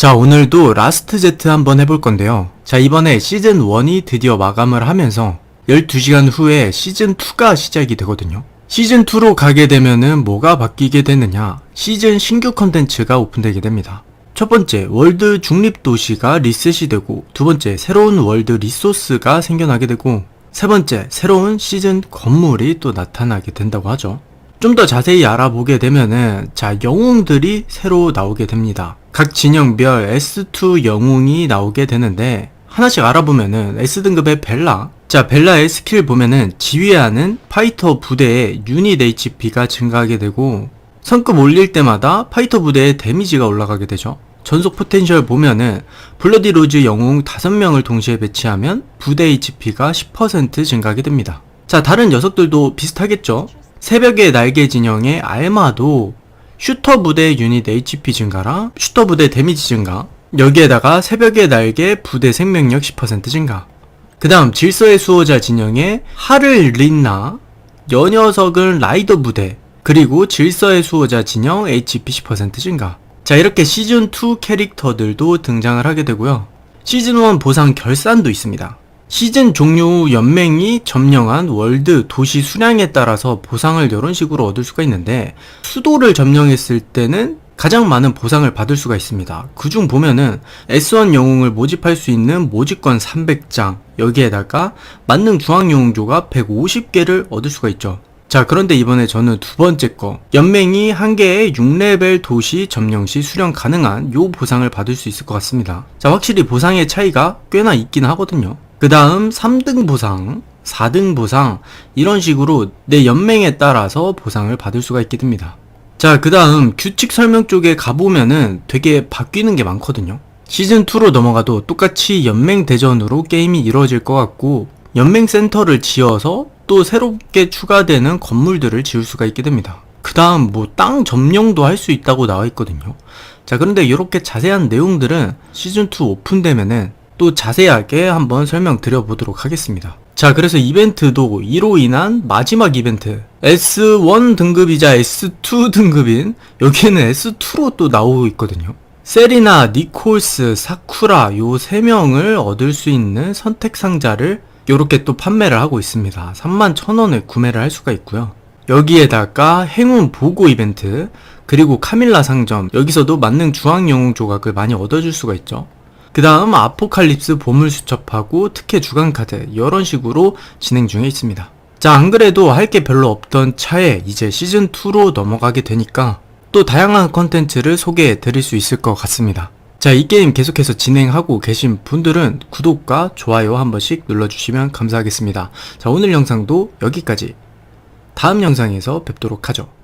자, 오늘도 라스트 제트 한번 해볼 건데요. 자, 이번에 시즌 1이 드디어 마감을 하면서 12시간 후에 시즌 2가 시작이 되거든요. 시즌 2로 가게 되면은 뭐가 바뀌게 되느냐? 시즌 신규 컨텐츠가 오픈되게 됩니다. 첫 번째, 월드 중립 도시가 리셋이 되고, 두 번째, 새로운 월드 리소스가 생겨나게 되고, 세 번째, 새로운 시즌 건물이 또 나타나게 된다고 하죠. 좀 더 자세히 알아보게 되면은 자 영웅들이 새로 나오게 됩니다. 각 진영별 S2 영웅이 나오게 되는데 하나씩 알아보면은 S등급의 벨라 자 벨라의 스킬 보면은 지휘하는 파이터 부대의 유닛 HP가 증가하게 되고 성급 올릴 때마다 파이터 부대의 데미지가 올라가게 되죠. 전속 포텐셜 보면은 블러디 로즈 영웅 5명을 동시에 배치하면 부대 HP가 10% 증가하게 됩니다. 자 다른 녀석들도 비슷하겠죠? 새벽의 날개 진영의 알마도 슈터 부대 유닛 HP 증가랑 슈터 부대 데미지 증가 여기에다가 새벽의 날개 부대 생명력 10% 증가. 그 다음 질서의 수호자 진영의 하를 린나 여 녀석은 라이더 부대 그리고 질서의 수호자 진영 HP 10% 증가. 자 이렇게 시즌2 캐릭터들도 등장을 하게 되고요. 시즌1 보상 결산도 있습니다 시즌 종료 후 연맹이 점령한 월드 도시 수량에 따라서 보상을 이런 식으로 얻을 수가 있는데 수도를 점령했을 때는 가장 많은 보상을 받을 수가 있습니다. 그중 보면은 S1 영웅을 모집할 수 있는 모집권 300장 여기에다가 만능 중앙 영웅조가 150개를 얻을 수가 있죠. 자 그런데 이번에 저는 두 번째 거 연맹이 한 개의 6레벨 도시 점령 시 수령 가능한 요 보상을 받을 수 있을 것 같습니다. 자 확실히 보상의 차이가 꽤나 있긴 하거든요. 그 다음 3등 보상, 4등 보상 이런 식으로 내 연맹에 따라서 보상을 받을 수가 있게 됩니다. 자, 그 다음 규칙 설명 쪽에 가보면은 되게 바뀌는 게 많거든요. 시즌2로 넘어가도 똑같이 연맹 대전으로 게임이 이루어질 것 같고, 연맹 센터를 지어서 또 새롭게 추가되는 건물들을 지을 수가 있게 됩니다. 그 다음 뭐 땅 점령도 할 수 있다고 나와 있거든요. 자, 그런데 이렇게 자세한 내용들은 시즌2 오픈되면은 또 자세하게 한번 설명드려 보도록 하겠습니다. 자, 그래서 이벤트도 이로 인한 마지막 이벤트 S1 등급이자 S2 등급인 여기에는 S2로 또 나오고 있거든요. 세리나, 니콜스, 사쿠라 요 세 명을 얻을 수 있는 선택 상자를 이렇게 또 판매를 하고 있습니다. 31,000원에 구매를 할 수가 있고요. 여기에다가 행운 보고 이벤트 그리고 카밀라 상점 여기서도 만능 주황 영웅 조각을 많이 얻어줄 수가 있죠. 그 다음 아포칼립스 보물 수첩하고 특혜 주간 카드 이런 식으로 진행 중에 있습니다. 자, 안 그래도 할 게 별로 없던 차에 이제 시즌2로 넘어가게 되니까 또 다양한 컨텐츠를 소개해 드릴 수 있을 것 같습니다. 자, 이 게임 계속해서 진행하고 계신 분들은 구독과 좋아요 한 번씩 눌러주시면 감사하겠습니다. 자, 오늘 영상도 여기까지. 다음 영상에서 뵙도록 하죠.